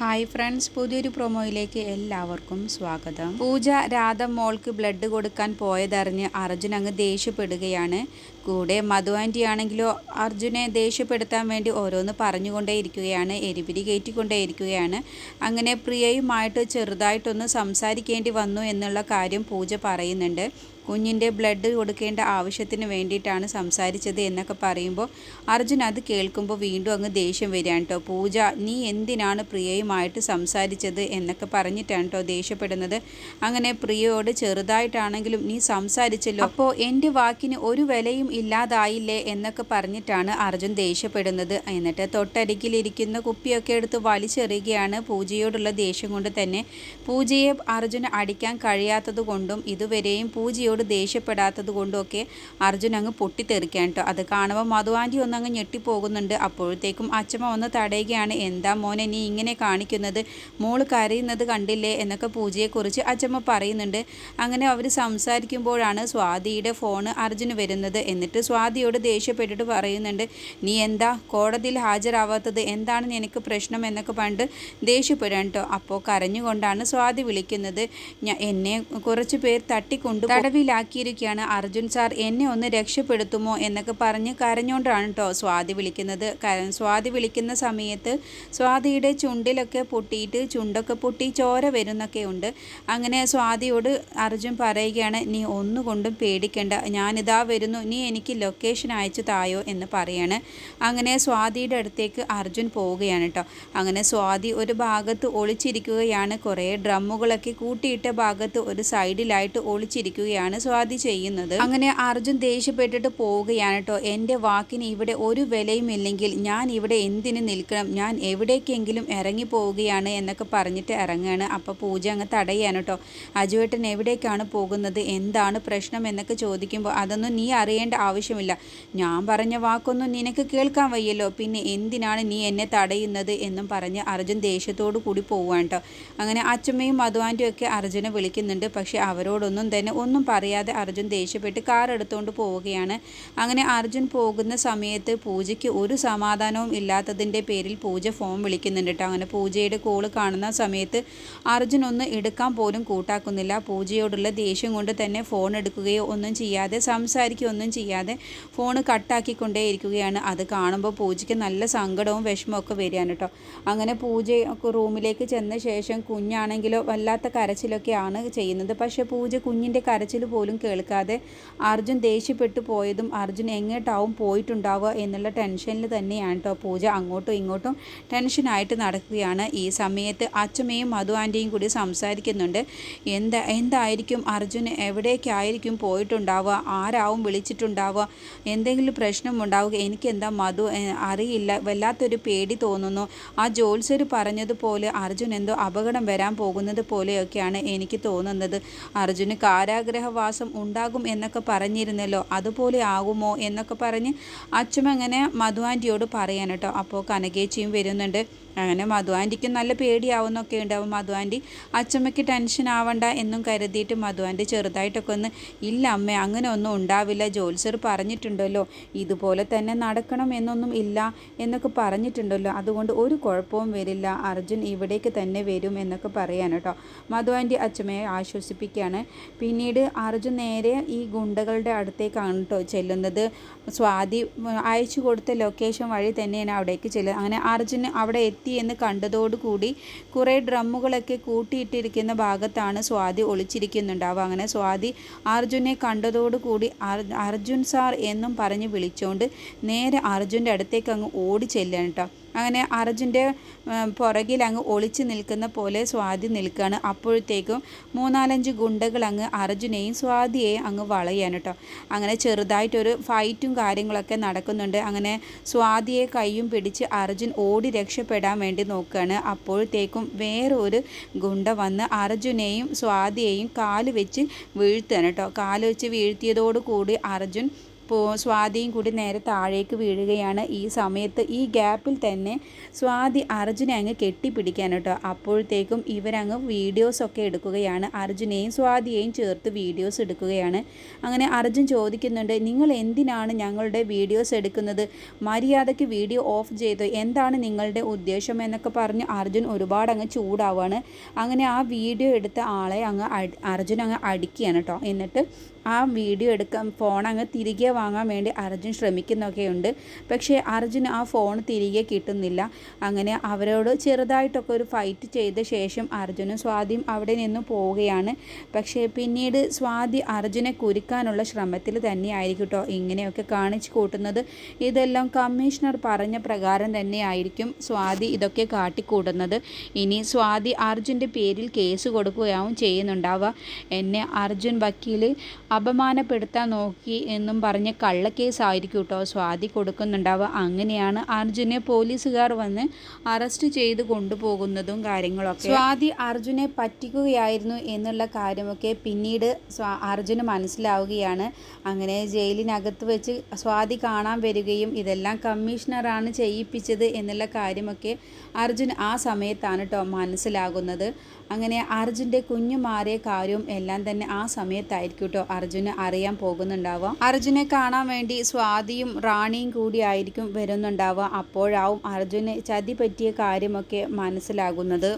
Hi friends പുതിയൊരു പ്രൊമോയിലേക്ക് എല്ലാവർക്കും സ്വാഗതം. പൂജ രാധ മോൾക്ക് ബ്ലഡ് കൊടുക്കാൻ പോയതറിഞ്ഞ് അർജുൻ അങ്ങ് ദേഷ്യപ്പെടുകയാണ്. കൂടെ മധു ആന്റി ആണെങ്കിലോ അർജുനെ ദേഷ്യപ്പെടുത്താൻ വേണ്ടി ഓരോന്ന് പറഞ്ഞുകൊണ്ടേയിരിക്കുകയാണ് എരിപിരി കയറ്റിക്കൊണ്ടേയിരിക്കുകയാണ് അങ്ങനെ പ്രിയയുമായിട്ട് ചെറുതായിട്ടൊന്ന് സംസാരിക്കേണ്ടി വന്നു എന്നുള്ള കാര്യം പൂജ പറയുന്നുണ്ട്. കുഞ്ഞിന്റെ ബ്ലഡ് കൊടുക്കേണ്ട ആവശ്യത്തിന് വേണ്ടിയിട്ടാണ് സംസാരിച്ചത് എന്നൊക്കെ പറയുമ്പോൾ അർജുൻ അത് കേൾക്കുമ്പോൾ വീണ്ടും അങ്ങ് ദേഷ്യം വരികയാണ് കേട്ടോ. പൂജ നീ എന്തിനാണ് പ്രിയയുമായിട്ട് സംസാരിച്ചത് എന്നൊക്കെ പറഞ്ഞിട്ടാണ് കേട്ടോ ദേഷ്യപ്പെടുന്നത്. അങ്ങനെ പ്രിയയോട് ചെറുതായിട്ടാണെങ്കിലും നീ സംസാരിച്ചല്ലോ. അപ്പോൾ എന്റെ വാക്കിന് ഒരു വിലയും ഇല്ലാതായില്ലേ എന്നൊക്കെ പറഞ്ഞിട്ടാണ് അർജുൻ ദേഷ്യപ്പെടുന്നത്. എന്നിട്ട് തൊട്ടരികിലിരിക്കുന്ന കുപ്പിയൊക്കെ എടുത്ത് വലിച്ചെറിയുകയാണ് പൂജയോടുള്ള ദേഷ്യം കൊണ്ട് തന്നെ. പൂജയെ അർജുന് അടിക്കാൻ കഴിയാത്തത് കൊണ്ടും ഇതുവരെയും പൂജയോട് ദേഷ്യപ്പെടാത്തത് കൊണ്ടുമൊക്കെ അർജുൻ അങ്ങ് പൊട്ടിത്തെറിക്കാൻ കേട്ടോ അത് കാണുമ്പോൾ മധുവാന്റി ഒന്ന് അങ്ങ് ഞെട്ടിപ്പോകുന്നുണ്ട്. അപ്പോഴത്തേക്കും അച്ഛമ്മ ഒന്ന് തടയുകയാണ്. എന്താ മോനെ നീ ഇങ്ങനെ കാണിക്കുന്നത്? മോൾ കരയുന്നത് കണ്ടില്ലേ? എന്നൊക്കെ പൂജയെക്കുറിച്ച് അച്ഛമ്മ പറയുന്നുണ്ട്. അങ്ങനെ അവർ സംസാരിക്കുമ്പോഴാണ് സ്വാതിയുടെ ഫോണ് അർജുന് വരുന്നത്. എന്നിട്ട് സ്വാതിയോട് ദേഷ്യപ്പെട്ടിട്ട് പറയുന്നുണ്ട്. നീ എന്താ കോടതിയിൽ ഹാജരാവാത്തത്? എന്താണ് നിനക്ക് പ്രശ്നം? എന്നൊക്കെ പണ്ട് ദേഷ്യപ്പെടാൻ കേട്ടോ അപ്പോൾ കരഞ്ഞുകൊണ്ടാണ് സ്വാതി വിളിക്കുന്നത്. എന്നെ കുറച്ച് പേർ തട്ടിക്കൊണ്ട് തടവിലാക്കിയിരിക്കുകയാണ് അർജുൻ സാർ എന്നെ ഒന്ന് രക്ഷപ്പെടുത്തുമോ എന്നൊക്കെ പറഞ്ഞ് കരഞ്ഞുകൊണ്ടാണ് കേട്ടോ സ്വാതി വിളിക്കുന്നത്. കാരണം സ്വാതി വിളിക്കുന്ന സമയത്ത് സ്വാതിയുടെ ചുണ്ടിലൊക്കെ പൊട്ടിയിട്ട് ചുണ്ടൊക്കെ പൊട്ടി ചോര വരുന്നൊക്കെ ഉണ്ട്. അങ്ങനെ സ്വാതിയോട് അർജുൻ പറയുകയാണ് നീ ഒന്നുകൊണ്ടും പേടിക്കേണ്ട. ഞാനിതാ വരുന്നു. നീ എനിക്ക് ലൊക്കേഷൻ അയച്ചു തായോ എന്ന് പറയാണ്. അങ്ങനെ സ്വാതിയുടെ അടുത്തേക്ക് അർജുൻ പോവുകയാണ് കേട്ടോ അങ്ങനെ സ്വാതി ഒരു ഭാഗത്ത് ഒളിച്ചിരിക്കുകയാണ്. കുറേ ഡ്രമ്മുകളൊക്കെ കൂട്ടിയിട്ട ഭാഗത്ത് ഒരു സൈഡിലായിട്ട് ഒളിച്ചിരിക്കുകയാണ്. സ്വാതി ചെയ്യുന്നത്. അങ്ങനെ അർജുൻ ദേഷ്യപ്പെട്ടിട്ട് പോവുകയാണ് കേട്ടോ എന്റെ വാക്കിന് ഇവിടെ ഒരു വിലയും ഇല്ലെങ്കിൽ ഞാൻ ഇവിടെ എന്തിന് നിൽക്കണം? ഞാൻ എവിടേക്കെങ്കിലും ഇറങ്ങി പോവുകയാണ് എന്നൊക്കെ പറഞ്ഞിട്ട് ഇറങ്ങുകയാണ് അപ്പോൾ പൂജ അങ്ങ് തടയാണ് കേട്ടോ അജുവേട്ടൻ എവിടേക്കാണ് പോകുന്നത്? എന്താണ് പ്രശ്നം എന്നൊക്കെ ചോദിക്കുമ്പോൾ അതൊന്നും നീ അറിയേണ്ട ആവശ്യമില്ല. ഞാൻ പറഞ്ഞ വാക്കൊന്നും നിനക്ക് കേൾക്കാൻ വയ്യല്ലോ. പിന്നെ എന്തിനാണ് നീ എന്നെ തടയുന്നത് എന്നും പറഞ്ഞ് അർജുൻ ദേഷ്യത്തോടു കൂടി പോവുകയാണ് കേട്ടോ അങ്ങനെ അച്ഛമ്മയും മധുവാന്റെയും ഒക്കെ അർജുനെ വിളിക്കുന്നുണ്ട്. പക്ഷേ അവരോടൊന്നും തന്നെ ഒന്നും പറയാതെ അർജുൻ ദേഷ്യപ്പെട്ട് കാർ എടുത്തുകൊണ്ട് പോവുകയാണ്. അങ്ങനെ അർജുൻ പോകുന്ന സമയത്ത് പൂജയ്ക്ക് ഒരു സമാധാനവും ഇല്ലാത്തതിന്റെ പേരിൽ പൂജ ഫോൺ വിളിക്കുന്നുണ്ട് കേട്ടോ. അങ്ങനെ പൂജയുടെ കോൾ കാണുന്ന സമയത്ത് അർജുൻ ഒന്ന് എടുക്കാൻ പോലും കൂട്ടാക്കുന്നില്ല. പൂജയോടുള്ള ദേഷ്യം കൊണ്ട് തന്നെ ഫോൺ എടുക്കുകയോ ഒന്നും ചെയ്യാതെ സംസാരിക്കുകയൊന്നും ചെയ്യാതെ ഫോൺ കട്ടാക്കിക്കൊണ്ടേ ഇരിക്കുകയാണ്. അത് കാണുമ്പോൾ പൂജയ്ക്ക് നല്ല സങ്കടവും വിഷമമൊക്കെ വരികയാണ് കേട്ടോ. അങ്ങനെ പൂജ റൂമിലേക്ക് ചെന്ന ശേഷം കുഞ്ഞാണെങ്കിലോ വല്ലാത്ത കരച്ചിലൊക്കെയാണ് ചെയ്യുന്നത്. പക്ഷേ പൂജ കുഞ്ഞിന്റെ കരച്ചിൽ പോലും കേൾക്കാതെ അർജുൻ ദേഷ്യപ്പെട്ടു പോയതും അർജുൻ എങ്ങോട്ടാവും പോയിട്ടുണ്ടാവുക എന്നുള്ള ടെൻഷനിൽ തന്നെയാണ് കേട്ടോ പൂജ അങ്ങോട്ടും ഇങ്ങോട്ടും ടെൻഷനായിട്ട് നടക്കുകയാണ്. ഈ സമയത്ത് അച്ഛമ്മയും മധു ആന്റിയും കൂടി സംസാരിക്കുന്നുണ്ട്. എന്താ എന്തായിരിക്കും അർജുൻ? എവിടേക്കായിരിക്കും പോയിട്ടുണ്ടാവുക? ആരാവും വിളിച്ചിട്ടുണ്ടാവുക? എന്തെങ്കിലും പ്രശ്നം ഉണ്ടാവുക? എനിക്കെന്താ മധു? അറിയില്ല. വല്ലാത്തൊരു പേടി തോന്നുന്നു. ആ ജോത്സ്യർ പറഞ്ഞതുപോലെ അർജുൻ എന്തോ അപകടം വരാൻ പോകുന്നത് പോലെയൊക്കെയാണ് എനിക്ക് തോന്നുന്നത്. അർജുന് കാരാഗ്രഹവാസം ഉണ്ടാകും എന്നൊക്കെ പറഞ്ഞിരുന്നല്ലോ. അതുപോലെ ആകുമോ എന്നൊക്കെ പറഞ്ഞ് അച്ഛമ്മ അങ്ങനെ മധു ആന്റിയോട് പറയാൻ കേട്ടോ. അപ്പോൾ കനകേച്ചിയും വരുന്നുണ്ട്. അങ്ങനെ മധു ആന്റിക്കും നല്ല പേടിയാവുന്നൊക്കെ ഉണ്ടാവും. മധു ആന്റി അച്ചമ്മയ്ക്ക് ടെൻഷൻ ആവണ്ട എന്നും കരുതിയിട്ട് മധു ആന്റി ചെറുതായിട്ടൊക്കെ ഒന്ന് ഇല്ല അമ്മ അങ്ങനെ ഒന്നും ഉണ്ടാവില്ല. ജോത്സ്യർ പറഞ്ഞിട്ടുണ്ടല്ലോ ഇതുപോലെ തന്നെ നടക്കണം എന്നൊന്നും ഇല്ല എന്നൊക്കെ പറഞ്ഞിട്ടുണ്ടല്ലോ. അതുകൊണ്ട് ഒരു കുഴപ്പവും വരില്ല. അർജുൻ ഇവിടേക്ക് തന്നെ വരും എന്നൊക്കെ പറയാൻ കേട്ടോ. മധു ആന്റി അച്ചമ്മയെ ആശ്വസിപ്പിക്കുകയാണ്. പിന്നീട് അർജുൻ നേരെ ഈ ഗുണ്ടകളുടെ അടുത്തേക്കാണ് കേട്ടോ ചെല്ലുന്നത്. സ്വാതി അയച്ചു കൊടുത്ത ലൊക്കേഷൻ വഴി തന്നെയാണ് അവിടേക്ക് ചെല്ലുന്നത് അങ്ങനെ അർജുൻ അവിടെ എത്തി എന്ന് കണ്ടതോടുകൂടി കുറേ ഡ്രമ്മുകളൊക്കെ കൂട്ടിയിട്ടിരിക്കുന്ന ഭാഗത്താണ് സ്വാതി ഒളിച്ചിരിക്കുന്നുണ്ടാവുക അങ്ങനെ സ്വാതി അർജുനെ കണ്ടതോടുകൂടി അർ- അർജുൻ സാർ എന്നും പറഞ്ഞ് വിളിച്ചുകൊണ്ട് നേരെ അർജുന്റെ അടുത്തേക്ക് അങ്ങ് ഓടി ചെല്ലണം കേട്ടോ. അങ്ങനെ അർജുന്റെ പുറകിൽ അങ്ങ് ഒളിച്ച് നിൽക്കുന്ന പോലെ സ്വാതി നിൽക്കുകയാണ്. അപ്പോഴത്തേക്കും മൂന്നാലഞ്ച് ഗുണ്ടകൾ അങ്ങ് അർജുനെയും സ്വാതിയെയും അങ്ങ് വളയാണ് കേട്ടോ. അങ്ങനെ ചെറുതായിട്ടൊരു ഫൈറ്റും കാര്യങ്ങളൊക്കെ നടക്കുന്നുണ്ട്. അങ്ങനെ സ്വാതിയെ കൈയും പിടിച്ച് അർജുൻ ഓടി രക്ഷപ്പെടാൻ വേണ്ടി നോക്കുകയാണ്. അപ്പോഴത്തേക്കും വേറെ ഒരു ഗുണ്ട വന്ന് അർജുനെയും സ്വാതിയെയും കാൽ വെച്ച് വീഴ്ത്തുകയാണ് കേട്ടോ. കാൽ വെച്ച് വീഴ്ത്തിയതോടുകൂടി അർജുൻ സ്വാതിയും കൂടി നേരെ താഴേക്ക് വീഴുകയാണ് ഈ സമയത്ത്. ഈ ഗ്യാപ്പിൽ തന്നെ സ്വാതി അർജുനെ അങ്ങ് കെട്ടിപ്പിടിക്കാൻ കേട്ടോ. അപ്പോഴത്തേക്കും ഇവരങ്ങ് വീഡിയോസൊക്കെ എടുക്കുകയാണ്. അർജുനെയും സ്വാതിയെയും ചേർത്ത് വീഡിയോസ് എടുക്കുകയാണ്. അങ്ങനെ അർജുൻ ചോദിക്കുന്നുണ്ട് നിങ്ങൾ എന്തിനാണ് ഞങ്ങളുടെ വീഡിയോസ് എടുക്കുന്നത്? മര്യാദയ്ക്ക് വീഡിയോ ഓഫ് ചെയ്തു എന്താണ് നിങ്ങളുടെ ഉദ്ദേശം? എന്നൊക്കെ പറഞ്ഞ് അർജുൻ ഒരുപാട് അങ്ങ് ചൂടാവാണ്. അങ്ങനെ ആ വീഡിയോ എടുത്ത ആളെ അങ്ങ് അർജുൻ അങ്ങ് അടിക്കുകയാണ് കേട്ടോ. എന്നിട്ട് ആ വീഡിയോ എടുക്കാൻ ഫോൺ അങ്ങ് തിരികെ വാങ്ങാൻ വേണ്ടി അർജുൻ ശ്രമിക്കുന്നൊക്കെയുണ്ട്. പക്ഷേ അർജുൻ ആ ഫോൺ തിരികെ കിട്ടുന്നില്ല. അങ്ങനെ അവരോട് ചെറുതായിട്ടൊക്കെ ഒരു ഫൈറ്റ് ചെയ്ത ശേഷം അർജുനും സ്വാതിയും അവിടെ നിന്ന് പോവുകയാണ്. പക്ഷേ പിന്നീട് സ്വാതി അർജുനെ കുരുക്കാനുള്ള ശ്രമത്തിൽ തന്നെയായിരിക്കും കേട്ടോ ഇങ്ങനെയൊക്കെ കാണിച്ചു കൂട്ടുന്നത്. ഇതെല്ലാം കമ്മീഷണർ പറഞ്ഞ പ്രകാരം തന്നെയായിരിക്കും സ്വാതി ഇതൊക്കെ കാട്ടിക്കൂട്ടുന്നത്. ഇനി സ്വാതി അർജുന്റെ പേരിൽ കേസ് കൊടുക്കുകയാവും ചെയ്യുന്നുണ്ടാവുക. എന്നെ അർജുൻ വക്കീൽ അപമാനപ്പെടുത്താൻ നോക്കി എന്നും പറഞ്ഞ് കള്ളക്കേസായിരിക്കും കേട്ടോ സ്വാതി കൊടുക്കുന്നുണ്ടാവുക. അങ്ങനെയാണ് അർജുനെ പോലീസുകാർ വന്ന് അറസ്റ്റ് ചെയ്ത് കൊണ്ടുപോകുന്നതും കാര്യങ്ങളൊക്കെ. സ്വാതി അർജുനെ പറ്റിക്കുകയായിരുന്നു എന്നുള്ള കാര്യമൊക്കെ പിന്നീട് അർജുന് മനസ്സിലാവുകയാണ്. അങ്ങനെ ജയിലിനകത്ത് വെച്ച് സ്വാതി കാണാൻ വരികയും ഇതെല്ലാം കമ്മീഷണറാണ് ചെയ്യിപ്പിച്ചത് എന്നുള്ള കാര്യമൊക്കെ അർജുൻ ആ സമയത്താണ് കേട്ടോ മനസ്സിലാകുന്നത്. അങ്ങനെ അർജുന്റെ കുഞ്ഞു മാറിയ കാര്യവും എല്ലാം തന്നെ ആ സമയത്തായിരിക്കും കേട്ടോ അർജുന് അറിയാൻ പോകുന്നുണ്ടാവുക. അർജുനെ കാണാൻ വേണ്ടി സ്വാതിയും റാണിയും കൂടിയായിരിക്കും വരുന്നുണ്ടാവുക. അപ്പോഴാവും അർജുന് ചതി പറ്റിയ കാര്യമൊക്കെ മനസ്സിലാകുന്നത്.